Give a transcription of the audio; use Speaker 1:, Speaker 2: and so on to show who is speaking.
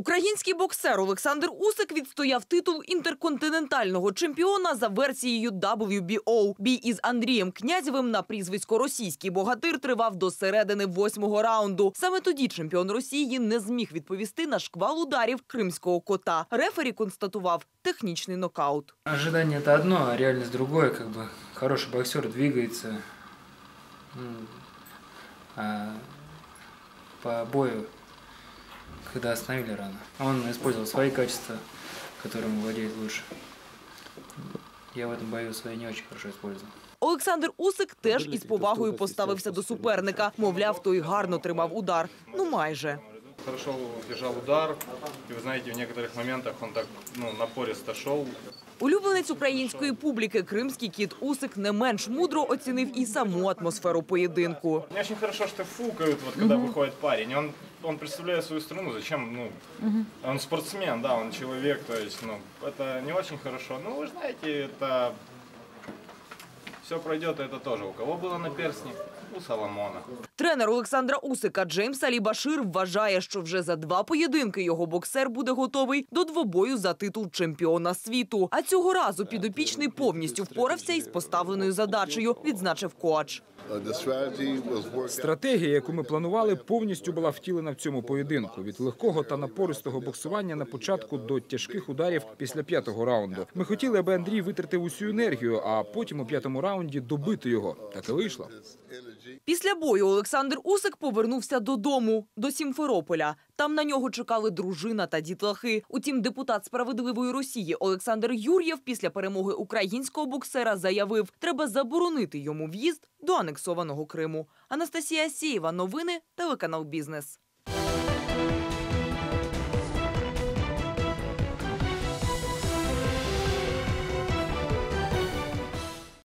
Speaker 1: Український боксер Олександр Усик відстояв титул інтерконтинентального чемпіона за версією WBO. Бій із Андрієм Князєвим на прізвисько Російський богатир тривав до середини восьмого раунду. Саме тоді чемпіон Росії не зміг відповісти на шквал ударів кримського кота. Рефері констатував технічний нокаут.
Speaker 2: Ожидание это одно, а реальность другое. Как бы хороший боксер двигается. М, А по бою, когда остановили рано, он использовал свои качества, которыми владеет лучше. Я в этом бою свои не очень хорошо использовал.
Speaker 1: Олександр Усик теж із повагою поставився до суперника. Мовляв, той гарно тримав удар. Ну майже
Speaker 3: Хорошо держал удар. И вы знаете, в некоторых моментах он так ну, напористо шел.
Speaker 1: Улюбленець української публіки кримський кіт Усик не менш мудро оцінив і саму атмосферу поєдинку.
Speaker 3: Мне очень хорошо, что фукают, вот когда выходит парень. Он, он представляет свою страну, зачем, ну, он спортсмен, да, он человек, то есть, ну, это не очень хорошо. Ну, вы знаете, это все пройдет, это тоже. У кого было наперстник? У Соломона.
Speaker 1: Тренер Олександра Усика Джеймс Алі Башир вважає, що вже за два поєдинки його боксер буде готовий до двобою за титул чемпіона світу. А цього разу підопічний повністю впорався із поставленою задачею, відзначив коач.
Speaker 4: Стратегія, яку ми планували, повністю була втілена в цьому поєдинку. Від легкого та напористого боксування на початку до тяжких ударів після п'ятого раунду. Ми хотіли, аби Андрій витратив усю енергію, а потім у п'ятому раунді добити його. Так і вийшло.
Speaker 1: Після бою Олександр Усик повернувся додому, до Сімферополя. Там на нього чекали дружина та дітлахи. Утім, депутат справедливої Росії Олександр Юр'єв після перемоги українського боксера заявив, треба заборонити йому в'їзд до анексованого Криму. Анастасія Сієва, новини, телеканал Бізнес.